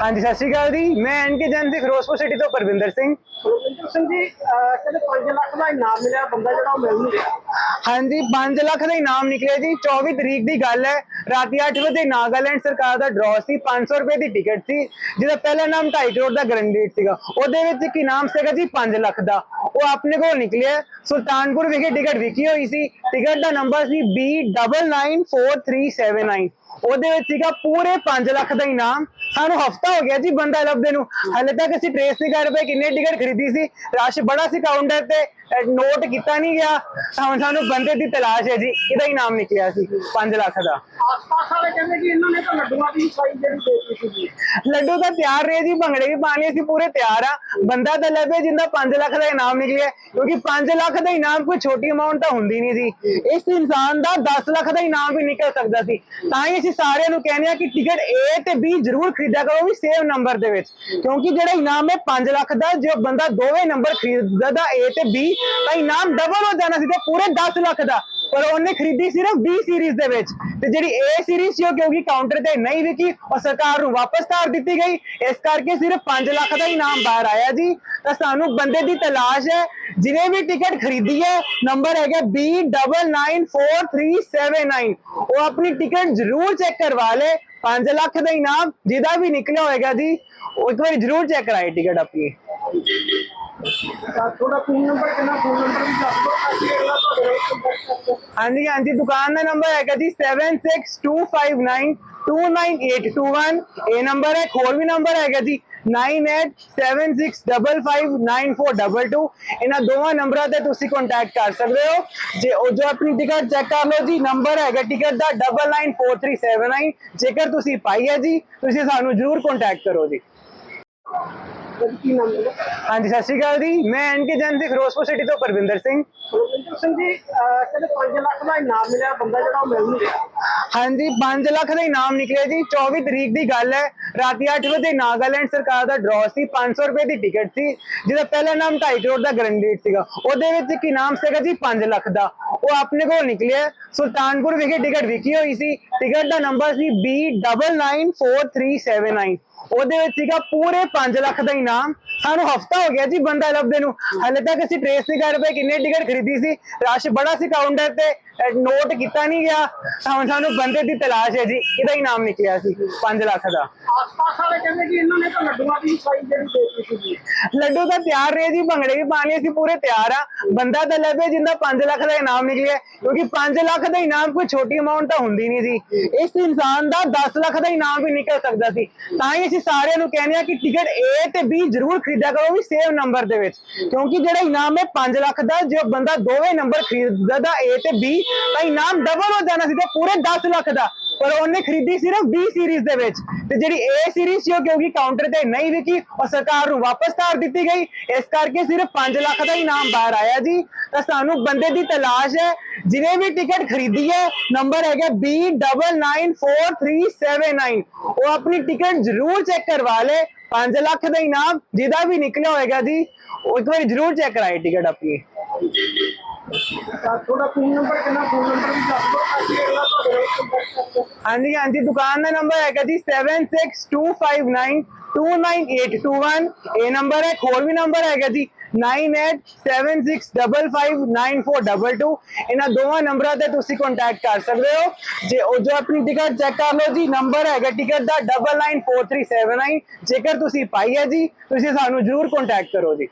ਹਾਂਜੀ ਸਤਿ ਸ਼੍ਰੀ ਅਕਾਲ ਜੀ। ਮੈਂ ਐਨਕੇ ਜਨ ਦੇ ਫਿਰੋਜ਼ਪੁਰ ਸਿਟੀ ਤੋਂ ਪਰਵਿੰਦਰ ਸਿੰਘ। ਰਵਿੰਦਰ ਸਿੰਘ ਜੀ ਕਹਿੰਦੇ 5 ਲੱਖ ਦਾ ਇਨਾਮ ਮਿਲਿਆ ਬੰਦਾ ਜਿਹੜਾ ਉਹ ਮਿਲ ਨਹੀਂ ਰਿਹਾ। ਹਾਂਜੀ 5 ਲੱਖ ਦਾ ਇਨਾਮ ਨਿਕਲਿਆ ਜੀ। 24 ਤਰੀਕ ਦੀ ਗੱਲ ਹੈ। ਰਾਤੀ 8 ਵਜੇ ਨਾਗਾਲੈਂਡ ਸਰਕਾਰ ਦਾ ਡਰਾਅ ਸੀ 500 ਰੁਪਏ ਦੀ ਟਿਕਟ ਸੀ ਜਿਹਦਾ ਪਹਿਲਾ ਨਾਮ 2.5 ਕਰੋੜ ਦਾ ਗਰੰਟੀਡ ਸੀਗਾ। ਉਹਦੇ ਵਿੱਚ ਇੱਕ ਇਨਾਮ ਸੀਗਾ ਜੀ 5 ਲੱਖ ਦਾ। ਉਹ ਆਪਣੇ ਕੋਲ ਨਿਕਲਿਆ। ਸੁਲਤਾਨਪੁਰ ਵਿਖੇ ਟਿਕਟ ਵਿਕੀ ਹੋਈ ਸੀ। ਟਿਕਟ ਦਾ ਨੰਬਰ ਸੀ B994379 ਉਹਦੇ ਵਿੱਚ ਸੀਗਾ ਪੂਰੇ 5 ਲੱਖ ਦਾ ਇਨਾਮ। ਸਾਨੂੰ ਹਫਤਾ ਹੋ ਗਿਆ ਜੀ ਬੰਦਾ ਲੱਭਦੇ ਨੂੰ। ਹਲੇ ਤੱਕ ਅਸੀਂ ਟ੍ਰੇਸ ਨਹੀਂ ਕਰ ਪਏ ਕਿੰਨੇ ਟਿਕਟ ਖਰੀਦੀ ਸੀ। ਰਸ਼ ਬੜਾ ਸੀ ਕਾਊਂਟਰ ਤੇ। ਨੋਟ ਕੀਤਾ ਨਹੀਂ ਗਿਆ ਹੁਣ ਸਾਨੂੰ ਬੰਦੇ ਦੀ ਤਲਾਸ਼ ਹੈ ਜੀ ਇਹਦਾ ਇਨਾਮ ਨਿਕਲਿਆ ਸੀ 5 ਲੱਖ ਦਾ। ਆਸ-ਪਾਸ ਵਾਲੇ ਕਹਿੰਦੇ ਕਿ ਇਹਨਾਂ ਨੇ ਤਾਂ ਲੱਡੂਆਂ ਦੀ ਸਾਈ ਜਿਹੜੀ ਦੇ ਦਿੱਤੀ ਸੀ ਲੱਡੂ ਤਾਂ ਤਿਆਰ ਰਹੇ ਜੀ ਭੰਗੜੇ ਵੀ ਪਾਣੇ ਅਸੀਂ ਪੂਰੇ ਤਿਆਰ ਆ। ਬੰਦਾ ਤਾਂ ਲੱਭੇ ਜਿੰਦਾ 5 ਲੱਖ ਦਾ ਇਨਾਮ ਨਿਕਲਿਆ ਕਿਉਂਕਿ 5 ਲੱਖ ਦਾ ਇਨਾਮ ਕੋਈ ਛੋਟੀ ਅਮਾਉਂਟ ਤਾਂ ਹੁੰਦੀ ਨਹੀਂ ਸੀ ਇਸ ਇਨਸਾਨ ਦਾ 10 ਲੱਖ ਦਾ ਇਨਾਮ ਵੀ ਨਿਕਲ ਸਕਦਾ ਸੀ। ਤਾਂ ਹੀ ਅਸੀਂ ਸਾਰਿਆਂ ਨੂੰ ਕਹਿੰਦੇ ਆ ਕਿ ਟਿਕਟ A ਤੇ B ਜ਼ਰੂਰ ਖਰੀਦਿਆ ਕਰੋ ਵੀ ਸੇਮ ਨੰਬਰ ਦੇ ਵਿੱਚ। ਕਿਉਂਕਿ ਜਿਹੜਾ ਇਨਾਮ ਹੈ 5 ਲੱਖ ਦਾ ਜੋ ਬੰਦਾ ਦੋਵੇਂ ਨੰਬਰ ਖਰੀਦਦਾ A ਤੇ B ਤਾਂ ਇਨਾਮ ਡਬਲ ਹੋ ਜਾਣਾ ਸੀ ਤੇ ਪੂਰੇ 10 ਲੱਖ ਦਾ। ਪਰ ਉਹਨੇ ਖਰੀਦੀ ਸਿਰਫ B ਸੀਰੀਜ਼ ਦੇ ਵਿੱਚ। ਤੇ ਜਿਹੜੀ A ਸੀਰੀਜ਼ ਸੀ ਉਹ ਕਿਉਂਕਿ ਕਾਊਂਟਰ ਤੇ ਨਹੀਂ ਵਿਕੀ, ਉਹ ਸਰਕਾਰ ਨੂੰ ਵਾਪਸ ਤਾਰ ਦਿੱਤੀ ਗਈ। ਇਸ ਕਰਕੇ ਸਿਰਫ 5 ਲੱਖ ਦਾ ਇਨਾਮ ਬਾਹਰ ਆਇਆ ਜੀ। ਤਾਂ ਸਾਨੂੰ ਬੰਦੇ ਦੀ ਤਲਾਸ਼ ਹੈ। ਜਿਹਨੇ ਵੀ ਟਿਕਟ ਖਰੀਦੀ ਹੈ ਨੰਬਰ ਹੈਗਾ B994379 ਉਹ ਆਪਣੀ ਟਿਕਟ ਜ਼ਰੂਰ ਚੈੱਕ ਕਰਵਾ ਲੇ। 5 ਲੱਖ ਦਾ ਇਨਾਮ ਜਿਹਦਾ ਵੀ ਨਿਕਲਿਆ ਹੋਏਗਾ ਜੀ, ਉਹ ਇੱਕ ਵਾਰੀ ਜ਼ਰੂਰ ਚੈੱਕ ਕਰਾਏ ਟਿਕਟ ਆਪਣੀ। ਤਾਂ ਥੋੜਾ ਫੋਨ ਨੰਬਰ ਕਿੰਨਾ? ਫੋਨ ਨੰਬਰ ਵੀ ਦੱਸ ਦਿਓ। ਅਸੀਂ ਅਗਲਾ ਤੁਹਾਡੇ ਨਾਲ ਕੰਟੈਕਟ ਕਰਦੇ ਹਾਂਜੀ ਹਾਂਜੀ, ਦੁਕਾਨ ਦਾ ਨੰਬਰ ਹੈਗਾ ਜੀ 7625929821 ਇਹ ਨੰਬਰ ਹੈ, ਇੱਕ ਹੋਰ ਵੀ ਨੰਬਰ ਹੈਗਾ ਜੀ 9876559422 ਇਹਨਾਂ ਦੋਵਾਂ ਨੰਬਰਾਂ ਤੇ ਤੁਸੀਂ ਕੰਟੈਕਟ ਕਰ ਸਕਦੇ ਹੋ। ਜੇ ਉਹ ਜੋ ਆਪਣੀ ਟਿਕਟ ਚੈੱਕ ਕਰ ਲਓ ਜੀ ਨੰਬਰ ਹੈਗਾ ਟਿਕਟ ਦਾ 994379 ਜੇਕਰ ਤੁਸੀਂ ਪਾਈ ਹੈ ਜੀ, ਤੁਸੀਂ ਸਾਨੂੰ ਜਰੂਰ ਕੰਟੈਕਟ ਕਰੋ ਜੀ। ਕੀ ਨਾਮ ਹੈ? ਹਾਂਜੀ ਸਤਿ ਸ਼੍ਰੀ ਅਕਾਲ ਜੀ। ਮੈਂ ਐਨਕੇ ਜਨ ਦੇ ਫਿਰੋਜ਼ਪੁਰ ਸਿਟੀ ਤੋਂ ਪਰਵਿੰਦਰ ਸਿੰਘ। ਰਵਿੰਦਰ ਸਿੰਘ ਜੀ ਕਹਿੰਦੇ 5 ਲੱਖ ਦਾ ਇਨਾਮ ਮਿਲਿਆ ਬੰਦਾ ਜਿਹੜਾ ਉਹ ਮਿਲ ਨਹੀਂ ਰਿਹਾ। ਹਾਂਜੀ 5 ਲੱਖ ਦਾ ਇਨਾਮ ਨਿਕਲਿਆ ਜੀ। 24 ਤਰੀਕ ਦੀ ਗੱਲ ਹੈ। ਰਾਤੀ 8 ਵਜੇ ਨਾਗਾਲੈਂਡ ਸਰਕਾਰ ਦਾ ਡਰਾਅ ਸੀ 500 ਰੁਪਏ ਦੀ ਟਿਕਟ ਸੀ ਜਿਹਦਾ ਪਹਿਲਾ ਨਾਮ 2.5 ਕਰੋੜ ਦਾ ਗਰੰਟੀਡ ਸੀਗਾ। ਉਹਦੇ ਵਿੱਚ ਇੱਕ ਇਨਾਮ ਸੀਗਾ ਜੀ 5 ਲੱਖ ਦਾ। ਉਹ ਆਪਣੇ ਕੋਲ ਨਿਕਲਿਆ। ਸੁਲਤਾਨਪੁਰ ਵਿਖੇ ਟਿਕਟ ਵਿਕੀ ਹੋਈ ਸੀ। ਟਿਕਟ ਦਾ ਨੰਬਰ ਸੀ B994379 ਉਹਦੇ ਵਿੱਚ ਸੀਗਾ ਪੂਰੇ 5 ਲੱਖ ਦਾ ਇਨਾਮ। ਸਾਨੂੰ ਹਫਤਾ ਹੋ ਗਿਆ ਜੀ ਬੰਦਾ ਲੱਭਦੇ ਨੂੰ। ਹਲੇ ਤੱਕ ਅਸੀਂ ਟ੍ਰੇਸ ਨਹੀਂ ਕਰ ਪਏ ਕਿੰਨੇ ਟਿਕਟ ਖਰੀਦੀ ਸੀ। ਰਸ਼ ਬੜਾ ਸੀ ਕਾਊਂਟਰ ਤੇ ਨੋਟ ਕੀਤਾ ਨਹੀਂ ਗਿਆ। ਹੁਣ ਸਾਨੂੰ ਬੰਦੇ ਦੀ ਤਲਾਸ਼ ਹੈ ਜੀ। ਇਹਦਾ ਇਨਾਮ ਨਿਕਲਿਆ ਸੀ 5 ਲੱਖ ਦਾ। ਆਸ-ਪਾਸ ਵਾਲੇ ਕਹਿੰਦੇ ਕਿ ਇਹਨਾਂ ਨੇ ਤਾਂ ਲੱਡੂਆਂ ਦੀ ਸਾਈ ਜਿਹੜੀ ਦੇ ਦਿੱਤੀ ਸੀ ਲੱਡੂ ਤਾਂ ਤਿਆਰ ਰਹੇ ਜੀ ਭੰਗੜੇ ਵੀ ਪਾਣੇ ਅਸੀਂ ਪੂਰੇ ਤਿਆਰ ਆ। ਬੰਦਾ ਤਾਂ ਲੱਭੇ ਜਿੰਦਾ 5 ਲੱਖ ਦਾ ਇਨਾਮ ਨਿਕਲਿਆ। ਕਿਉਂਕਿ 5 ਲੱਖ ਦਾ ਇਨਾਮ ਕੋਈ ਛੋਟੀ ਅਮਾਉਂਟ ਤਾਂ ਹੁੰਦੀ ਨਹੀਂ ਸੀ ਇਸ ਇਨਸਾਨ ਦਾ 10 ਲੱਖ ਦਾ ਇਨਾਮ ਵੀ ਨਿਕਲ ਸਕਦਾ ਸੀ। ਤਾਂ ਹੀ ਅਸੀਂ ਸਾਰਿਆਂ ਨੂੰ ਕਹਿੰਦੇ ਆ ਕਿ ਟਿਕਟ A ਤੇ B ਜ਼ਰੂਰ ਖਰੀਦਿਆ ਕਰੋ ਵੀ ਸੇਮ ਨੰਬਰ ਦੇ ਵਿੱਚ। ਕਿਉਂਕਿ ਜਿਹੜਾ ਇਨਾਮ ਹੈ 5 ਲੱਖ ਦਾ, ਜੇ ਬੰਦਾ ਦੋਵੇਂ ਨੰਬਰ ਖਰੀਦਦਾ A ਤੇ B, ਤਾਂ ਇਨਾਮ ਡਬਲ ਹੋ ਜਾਣਾ ਸੀ ਤੇ ਪੂਰੇ 10 ਲੱਖ ਦਾ। ਪਰ ਉਹਨੇ ਖਰੀਦੀ ਸਿਰਫ B ਸੀਰੀਜ਼ ਦੇ ਵਿੱਚ। ਤੇ ਜਿਹੜੀ A ਸੀਰੀਜ਼ ਸੀ ਉਹ ਕਿਉਂਕਿ ਕਾਊਂਟਰ ਤੇ ਨਹੀਂ ਵਿਕੀ ਔਰ ਸਰਕਾਰ ਨੂੰ ਵਾਪਸ ਧਾਰ ਦਿੱਤੀ ਗਈ। ਇਸ ਕਰਕੇ ਸਿਰਫ 5 ਲੱਖ ਦਾ ਇਨਾਮ ਬਾਹਰ ਆਇਆ ਜੀ। ਤਾਂ ਸਾਨੂੰ ਬੰਦੇ ਦੀ ਤਲਾਸ਼ ਹੈ। ਜਿਹਨੇ ਵੀ ਟਿਕਟ ਖਰੀਦੀ ਹੈ ਨੰਬਰ ਹੈਗਾ B994379 ਉਹ ਆਪਣੀ ਟਿਕਟ ਜ਼ਰੂਰ ਚੈੱਕ ਕਰਵਾ ਲੇ। 5 ਲੱਖ ਦਾ ਇਨਾਮ ਜਿਹਦਾ ਵੀ ਨਿਕਲਿਆ ਹੋਏਗਾ ਜੀ। ਉਹ ਇੱਕ ਵਾਰੀ ਜ਼ਰੂਰ ਚੈੱਕ ਕਰਾਏ ਟਿਕਟ ਆਪਣੀ। ਤਾਂ ਥੋੜਾ ਫੋਨ ਨੰਬਰ ਕਿੰਨਾ ਫੋਨ ਨੰਬਰ ਵੀ ਦੱਸ ਦਿਓ ਅਸੀਂ ਅਗਲਾ ਤੁਹਾਡੇ ਨਾਲ ਕੰਟੈਕਟ ਕਰਦੇ ਹਾਂਜੀ ਹਾਂਜੀ ਦੁਕਾਨ ਦਾ ਨੰਬਰ ਹੈਗਾ ਜੀ 7625929821 ਇਹ ਨੰਬਰ ਹੈ ਇੱਕ ਹੋਰ ਵੀ ਨੰਬਰ ਹੈਗਾ ਜੀ 9876559422 ਇਹਨਾਂ ਦੋਵਾਂ ਨੰਬਰਾਂ ਤੇ ਤੁਸੀਂ ਕੰਟੈਕਟ ਕਰ ਸਕਦੇ ਹੋ। ਜੇ ਉਹ ਜੋ ਆਪਣੀ ਟਿਕਟ ਚੈੱਕ ਕਰ ਲਓ ਜੀ ਨੰਬਰ ਹੈਗਾ ਟਿਕਟ ਦਾ 994379 ਜੇਕਰ ਤੁਸੀਂ ਪਾਈ ਹੈ ਜੀ, ਤੁਸੀਂ ਸਾਨੂੰ ਜਰੂਰ ਕੰਟੈਕਟ ਕਰੋ ਜੀ।